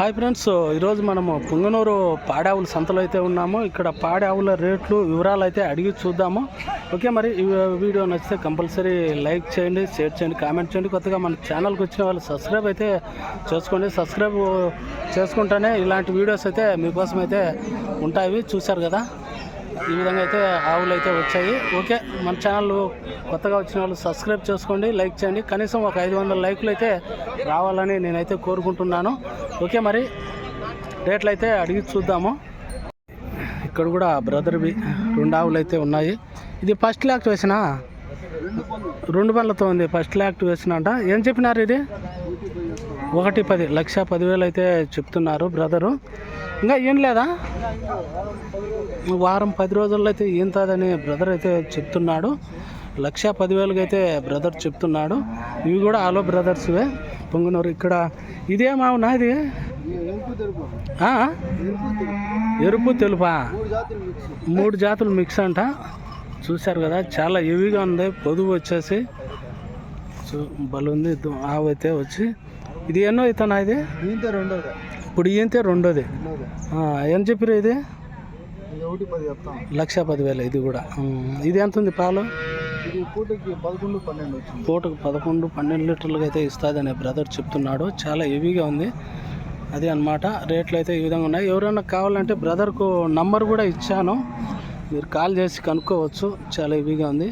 Hi friends ఈరోజు మనము పుంగనూరు పాడావుల సంతలో అయితే ఉన్నాము. ఇక్కడ పాడావుల రేట్లు వివరాలు అయితే అడిగి చూద్దాము. ఓకే మరి ఈ వీడియో నచ్చితే కంపల్సరీ లైక్ చేయండి షేర్ చేయండి కామెంట్ చేయండి. కొత్తగా మన ఛానల్కి వచ్చిన వాళ్ళు సబ్స్క్రైబ్ అయితే చేసుకోండి. సబ్స్క్రైబ్ చేసుకుంటేనే ఇలాంటి వీడియోస్ అయితే మీకోసం అయితే ఉంటాయి. చూశారు కదా? ఈ విధంగా అయితే ఆవులు అయితే వచ్చాయి. ఓకే మన ఛానల్ కొత్తగా వచ్చిన వాళ్ళు సబ్స్క్రైబ్ చేసుకోండి లైక్ చేయండి. కనీసం ఒక ఐదు వందల లైక్లు అయితే రావాలని నేనైతే కోరుకుంటున్నాను. ఓకే మరి రేట్లు అయితే అడిగి చూద్దాము. ఇక్కడ కూడా బ్రదర్వి రెండు ఆవులు అయితే ఉన్నాయి. ఇది ఫస్ట్ యాక్టివేషనా రెండు పనులతో ఉంది ఫస్ట్ వేసిన అంట. ఏం చెప్పినారు ఇది? ఒకటి పది లక్ష పదివేలు అయితే చెప్తున్నారు బ్రదరు. ఇంకా ఏం లేదా? వారం పది రోజుల్లో అయితే ఈంతదని బ్రదర్ అయితే చెప్తున్నాడు. లక్ష పదివేలకి అయితే బ్రదర్ చెప్తున్నాడు. ఇవి కూడా ఆలో బ్రదర్స్వే పొంగునూరు ఇక్కడ. ఇదేమావునా ఇది? ఆ? ఎరుపు తెలుపా? మూడు జాతులు మిక్స్ అంట. చూశారు కదా చాలా హెవీగా ఉంది. పొదువు వచ్చేసి. బలుంది. ఆవైతే ఆవు అయితే వచ్చి. ఇది ఎన్నో అవుతానా ఇది? దీంతో రెండోది. ఇప్పుడు ఈయంతే రెండోది. ఏం చెప్పారు ఇది? ఒకటి పది చెప్తాం. లక్ష పదివేలు ఇది కూడా. ఇది ఎంత ఉంది పాలు పూటకి పదకొండు పన్నెండు పూటకు పదకొండు పన్నెండు లీటర్లుగా అయితే ఇస్తుందని బ్రదర్ చెప్తున్నాడు. చాలా హెవీగా ఉంది. అది అన్నమాట. రేట్లు అయితే ఈ విధంగా ఉన్నాయి. ఎవరైనా కావాలంటే బ్రదర్కు నంబర్ కూడా ఇచ్చాను. మీరు కాల్ చేసి కనుక్కోవచ్చు. చాలా హెవీగా ఉంది.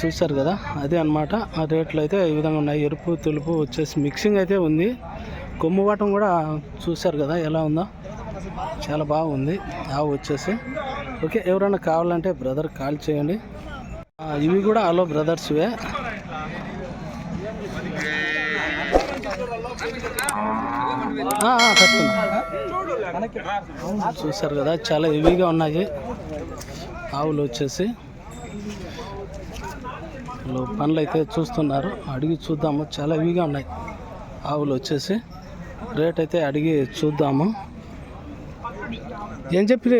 చూశారు కదా అదే అన్నమాట. ఆ రేట్లు అయితే ఈ విధంగా ఉన్నాయి. ఎరుపు తెలుపు వచ్చేసి మిక్సింగ్ అయితే ఉంది. కొమ్ము వాటం కూడా చూశారు కదా ఎలా ఉందో. చాలా బాగుంది. ఆవు వచ్చేసి. ఓకే ఎవరైనా కావాలంటే బ్రదర్ కాల్ చేయండి. ఇవి కూడా హలో బ్రదర్స్వే ఆ, చూశారు కదా చాలా హెవీగా ఉన్నాయి. ఆవులు వచ్చేసి. వీళ్ళు పనులు అయితే చూస్తున్నారు. అడిగి చూద్దాము. చాలా హెవీగా ఉన్నాయి. ఆవులు వచ్చేసి. రేట్ అయితే అడిగి చూద్దాము. ఏం చెప్పిరే?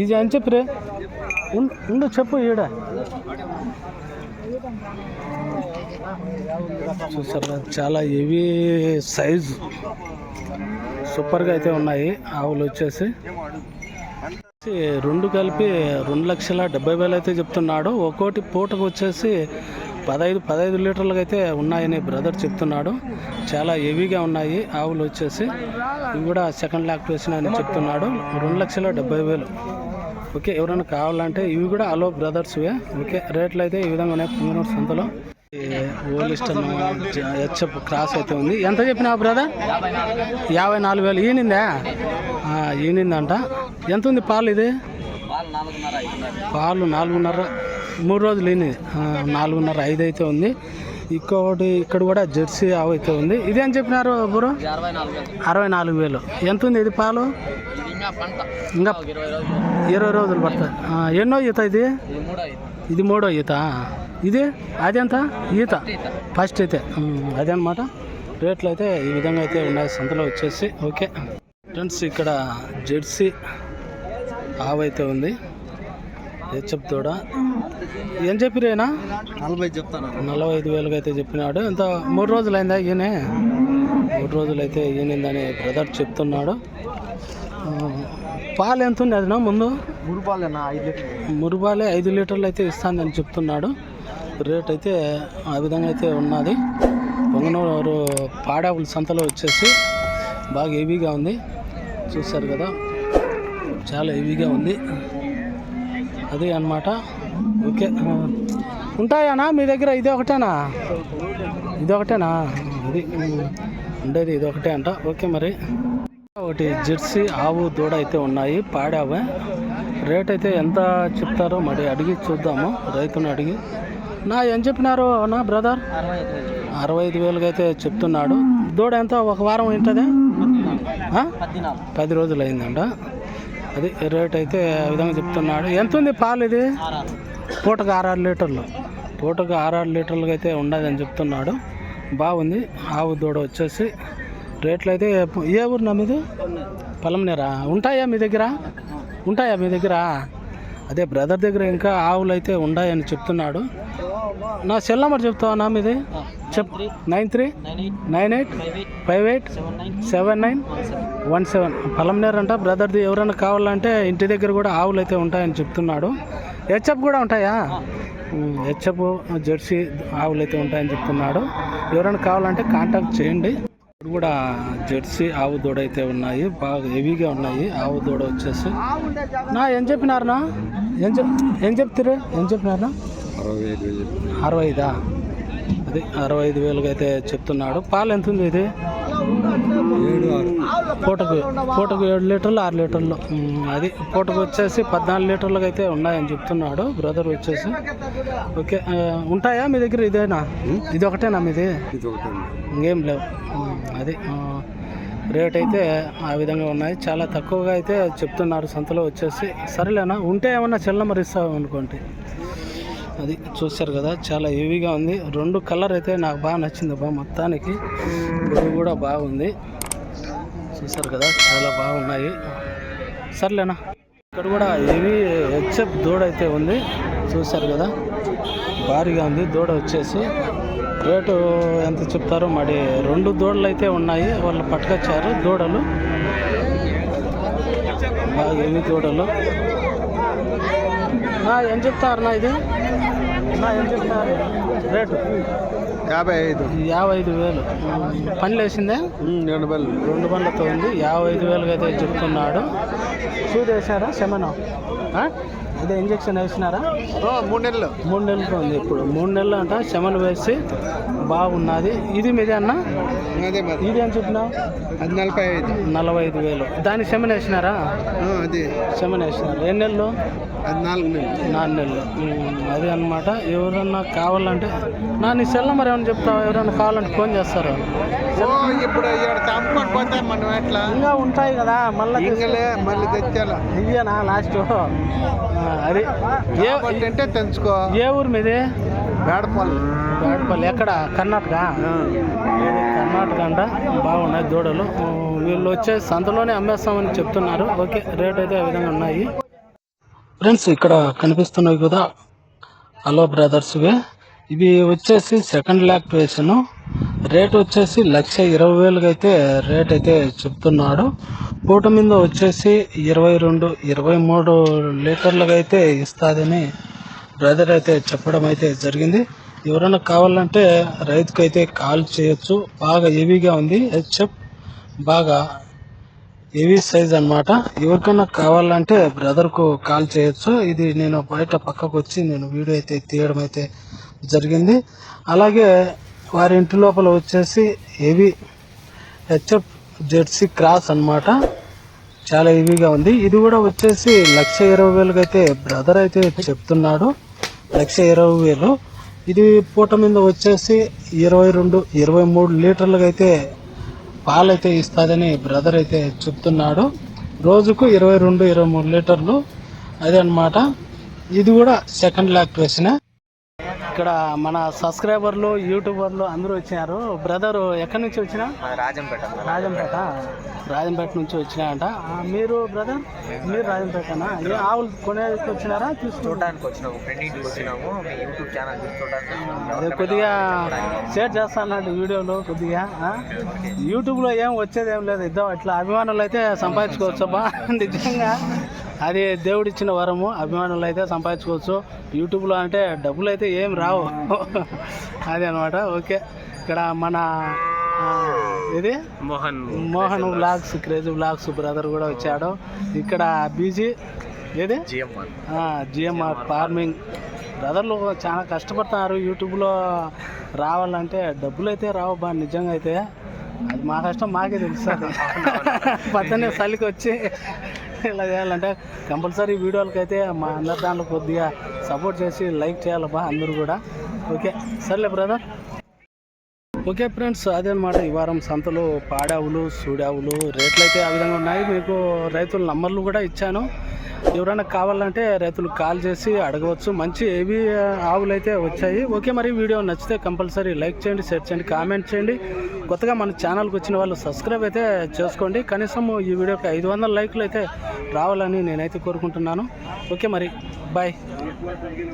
ఇది ఏం చెప్పిరే? ఉండు చెప్పు ఈడ. చూసారు చాలా హెవీ సైజు. సూపర్గా అయితే ఉన్నాయి. ఆవులు వచ్చేసి. రెండు కలిపి రెండు లక్షల డెబ్బై వేలు అయితే చెప్తున్నాడు. ఒక్కోటి పూటకు వచ్చేసి పదహైదు పదహైదు లీటర్లకు అయితే ఉన్నాయని బ్రదర్ చెప్తున్నాడు. చాలా హెవీగా ఉన్నాయి ఆవులు వచ్చేసి. ఇవి కూడా సెకండ్ లాక్టివేషన్ అని చెప్తున్నాడు. రెండు లక్షల డెబ్బై వేలు. ఓకే ఎవరైనా కావాలంటే ఇవి కూడా అలో బ్రదర్స్వే ఓకే రేట్లు అయితే ఈ విధంగా ఉన్నాయి. పుంగనూరు సంతలో ఓలిస్టన్ హెచ్ఎఫ్ క్రాస్ అయితే ఉంది. ఎంత చెప్పినా బ్రదర్? యాభై నాలుగు వేలు. ఈనిందా? ఈనిందంట ఎంత ఉంది పాలు ఇది? పాలు నాలుగున్నర మూడు రోజులు ఈని నాలుగున్నర ఐదు అయితే ఉంది. ఇంకొకటి ఇక్కడ కూడా జెర్సీ ఆవు అయితే ఉంది. అని చెప్పినారు బ్రో అరవై నాలుగు వేలు. ఎంత ఉంది ఇది పాలు? ఇంకా ఇరవై రోజులు పడుతుంది ఎన్నో ఈత ఇది? ఇది మూడో ఈత. ఇది? అదెంత? ఈత. ఫస్ట్ అయితే. అదే అనమాట రేట్లు అయితే ఈ విధంగా అయితే ఉన్నాయి. సంతలో వచ్చేసి. ఓకే. ఫ్రెండ్స్ ఇక్కడ జెర్సీ ఆవు అయితే ఉంది హెచ్ఎఫ్ తోడ ఏం చెప్పిరేనా నలభై చెప్తాను. నలభై ఐదు వేలకు అయితే చెప్పినాడు. ఇంత మూడు రోజులు అయిందా ఈయనే? మూడు రోజులు అయితే ఈయనిందని బ్రదర్ చెప్తున్నాడు. పాలు ఎంత ఉంది అదినా ముందు? మూడు పాలేనా ఐదు లీటర్లు. మురుబాలే ఐదు లీటర్లు అయితే ఇస్తానని చెప్తున్నాడు. రేట్ అయితే ఆ విధంగా అయితే ఉన్నది. పొంగనూరు పాడావుల సంతలో వచ్చేసి బాగా హెవీగా ఉంది. చూశారు కదా? చాలా హెవీగా ఉంది. అదే అన్నమాట. ఓకే. ఉంటాయానా మీ దగ్గర? ఇది ఒకటేనా? ఇది ఒకటేనా? ఇది ఉమ్, ఉండేది ఇది ఒకటే అంట. ఓకే మరి. ఒకటి జెర్సీ ఆవు దూడ అయితే ఉన్నాయి. పాడావు? రేట్ అయితే ఎంత చెప్తారో మరి అడిగి చూద్దాము. రైతుని అడిగి. నా ఏం చెప్పినారు నా బ్రదర్? అరవై ఐదు వేలుగా అయితే చెప్తున్నాడు. దూడ ఎంత? ఒక వారం ఉంటుందా? పది రోజులు అయిందంట అది రేట్ అయితే ఆ విధంగా చెప్తున్నాడు. ఎంత ఉంది పాలు ఇది? పూటకు ఆరు ఆరు లీటర్లు. పూటకు ఆరు ఆరు లీటర్లుగా అయితే ఉండదని చెప్తున్నాడు. బాగుంది. ఆవు దూడ వచ్చేసి రేట్లు అయితే ఏ ఊరు నా మీది? పొలంనేరా ఉంటాయా మీ దగ్గర? ఉంటాయా మీ దగ్గర? అదే బ్రదర్ దగ్గర ఇంకా ఆవులు అయితే ఉన్నాయని చెప్తున్నాడు. నా సెల్ నెంబర్ చెప్తావా నా మీది? చెప్ nine three. Nine eight. Five eight. Seven nine. One seven. Palamaner అంట బ్రదర్ది ఎవరైనా కావాలంటే ఇంటి దగ్గర కూడా ఆవులు అయితే ఉంటాయని చెప్తున్నాడు. హెచ్ఎఫ్ కూడా ఉంటాయా? హెచ్ఎఫ్ జెర్సీ ఆవులు అయితే ఉంటాయని చెప్తున్నాడు. ఎవరైనా కావాలంటే కాంటాక్ట్ చేయండి. ఇక్కడ కూడా జెర్సీ ఆవు దూడ అయితే ఉన్నాయి. బాగా హెవీగా ఉన్నాయి. ఆవు దూడ వచ్చేసి. నా ఏం చెప్పినారనా ఏం చెప్ ఏం చెప్తారు ఏం చెప్పినారనా అరవై ఐదు? వేలు అరవై ఐదా వేలుగా అయితే చెప్తున్నాడు. పాలు ఎంత ఉంది ఇది? పూటకు పూటకు ఏడు లీటర్లు ఆరు లీటర్లు. అది పూటకు వచ్చేసి పద్నాలుగు లీటర్లకు అయితే ఉన్నాయని చెప్తున్నాడు. బ్రదర్ వచ్చేసి. ఓకే ఉంటాయా మీ దగ్గర ఇదేనా? ఇది ఒకటేనా మీది? ఇంకేం లేవు. అది రేట్ అయితే ఆ విధంగా ఉన్నాయి. చాలా తక్కువగా అయితే చెప్తున్నారు సంతలో వచ్చేసి. సరేలేనా ఉంటే ఏమన్నా చెల్ల మరి అనుకోండి అది చూశారు కదా చాలా హెవీగా ఉంది. రెండు కలర్ అయితే నాకు బాగా నచ్చింది బా మొత్తానికి. బ్లూ కూడా బాగుంది. చూశారు కదా చాలా బాగున్నాయి. సర్లేనా? ఇక్కడ కూడా హెవీ హెచ్ఎఫ్ దూడ అయితే ఉంది. చూశారు కదా భారీగా ఉంది. దూడ వచ్చేసి రేటు ఎంత చెప్తారో మరి రెండు దూడలు అయితే ఉన్నాయి. వాళ్ళు పట్టుకొచ్చారు దూడలు. బాగా హెవీ దూడలు. నా ఏం చెప్తారు నా ఇది? ఏం రేటు? యాభై ఐదు. యాభై ఐదు వేలు. పని లేచిందే రెండు బళ్ళు రెండు బండ్లతో ఉంది. యాభై ఐదు వేలుగా అయితే చెప్తున్నాడు. వేసారా? శమనం అదే ఇంజక్షన్ వేసినారా? మూడు నెలలు. మూడు నెలలతో ఉంది ఇప్పుడు. మూడు నెలలు అంట శమనం వేసి బాగున్నది ఇది మీదే అన్న? మరి. ఇది ఏం చెప్పినావు? అది నలభై ఐదు. నలభై ఐదు వేలు. దానికి శమన వేసినారా? అది. శమన వేసినారు. ఎన్ని నెలలు? అది నాలుగు నెలలు. నాలుగు నెలలు. అది అనమాట ఎవరన్నా కావాలంటే నా నీ సెల్ నెంబర్ ఏమైనా చెప్తావా? ఎవరైనా కావాలంటే ఫోన్ చేస్తారు? ఇప్పుడు మనం ఎట్లా? ఇంకా ఉంటాయి కదా మళ్ళీ మళ్ళీ తెచ్చాల. ఇయ్యనా లాస్ట్ అది ఏ అంటే తెంచుకో. ఏ ఊరు మీది? బేడపల్లి. బేడపల్లి. ఎక్కడ? కర్ణాటక? కర్ణాటక అంట? బాగున్నాయి దూడలు. వీళ్ళు వచ్చే సంతలోనే అమ్మేస్తామని చెప్తున్నారు. ఓకే రేట్ అయితే ఆ విధంగా ఉన్నాయి. ఫ్రెండ్స్ ఇక్కడ కనిపిస్తున్నాయి కదా హలో బ్రదర్స్వి ఇవి వచ్చేసి సెకండ్ లాక్టివేషన్ రేట్ వచ్చేసి లక్ష ఇరవై వేలుగా అయితే రేట్ అయితే చెప్తున్నాడు. పూట మీద వచ్చేసి ఇరవై రెండు ఇరవై మూడు లీటర్లుగా అయితే ఇస్తుందని బ్రదర్ అయితే చెప్పడం అయితే జరిగింది. ఎవరైనా కావాలంటే రైతుకు అయితే కాల్ చేయొచ్చు. బాగా హెవీగా ఉంది. హెచ్ఎఫ్ బాగా హెవీ సైజ్ అన్నమాట. ఎవరికైనా కావాలంటే బ్రదర్కు కాల్ చేయొచ్చు. ఇది నేను బయట పక్కకు వచ్చి నేను వీడియో అయితే తీయడం అయితే జరిగింది. అలాగే వారి ఇంటి లోపల వచ్చేసి హెవీ హెచ్ఎఫ్ జెర్సీ క్రాస్ అన్నమాట. చాలా హెవీగా ఉంది. ఇది కూడా వచ్చేసి లక్ష ఇరవై వేలకు అయితే బ్రదర్ అయితే చెప్తున్నాడు. లక్ష ఇరవై వేలు. ఇది పూట మీద వచ్చేసి ఇరవై రెండు ఇరవై మూడు లీటర్లకు అయితే పాలైతే ఇస్తుందని బ్రదర్ అయితే చెప్తున్నాడు. రోజుకు ఇరవై రెండు ఇరవై మూడు లీటర్లు. అదే అన్నమాట. ఇది కూడా సెకండ్ లాక్టివేషన్ ఇక్కడ మన సబ్స్క్రైబర్లు యూట్యూబర్లు అందరూ వచ్చినారు. బ్రదర్ ఎక్కడి నుంచి వచ్చినా? రాజంపేట రాజంపేట. రాజంపేట నుంచి వచ్చినాయంట మీరు బ్రదర్? మీరు రాజంపేటనా? ఏ ఆవులు కొనేకి వచ్చినారా? తీసుకుంటా చూడడానికి వచ్చినాము. ఇంటికి వచ్చినాము. యూట్యూబ్ ఛానల్ చూసి చూడడానికి అదే కొద్దిగా షేర్ చేస్తానండి వీడియోలు కొద్దిగా? యూట్యూబ్లో ఏం వచ్చేది ఏం లేదు. ఇద్దాం ఇట్లా అభిమానులు అయితే సంపాదించుకోవచ్చు. నిజంగా. అది దేవుడిచ్చిన వరము అభిమానులు అయితే సంపాదించుకోవచ్చు. యూట్యూబ్లో అంటే డబ్బులు అయితే ఏం రావు. అదే అనమాట ఓకే. ఇక్కడ మన ఇది Mohan Mohan vlogs crazy vlogs brother కూడా వచ్చాడు. ఇక్కడ బీజీ ఏది? జిఎంఆర్. GMR farming. బ్రదర్లు చాలా కష్టపడుతున్నారు. యూట్యూబ్లో రావాలంటే డబ్బులు అయితే రావు బా నిజంగా అయితే. అది మా కష్టం మాకే తెలుస్తుంది పక్కనే చలికి వచ్చి ఇలా చేయాలంటే కంపల్సరీ వీడియోలకి అయితే మా అందరి దాంట్లో కొద్దిగా సపోర్ట్ చేసి లైక్ చేయాలి బా అందరూ కూడా. ఓకే సర్లే బ్రదర్ ఓకే ఫ్రెండ్స్ అదనమాట ఈ వారం సంతలో పాడావులు సూడావులు రేట్లు అయితే ఆ విధంగా ఉన్నాయి. మీకు రైతుల నంబర్లు కూడా ఇచ్చాను. ఎవరైనా కావాలంటే రైతులు కాల్ చేసి అడగవచ్చు. మంచి ఏవి ఆవులు అయితే వచ్చాయి. ఓకే మరి వీడియో నచ్చితే కంపల్సరీ లైక్ చేయండి షేర్ చేయండి కామెంట్ చేయండి. కొత్తగా మన ఛానల్కి వచ్చిన వాళ్ళు సబ్స్క్రైబ్ అయితే చేసుకోండి. కనీసం ఈ వీడియోకి ఐదు వందల లైక్లు అయితే రావాలని నేనైతే కోరుకుంటున్నాను. ఓకే మరి బాయ్.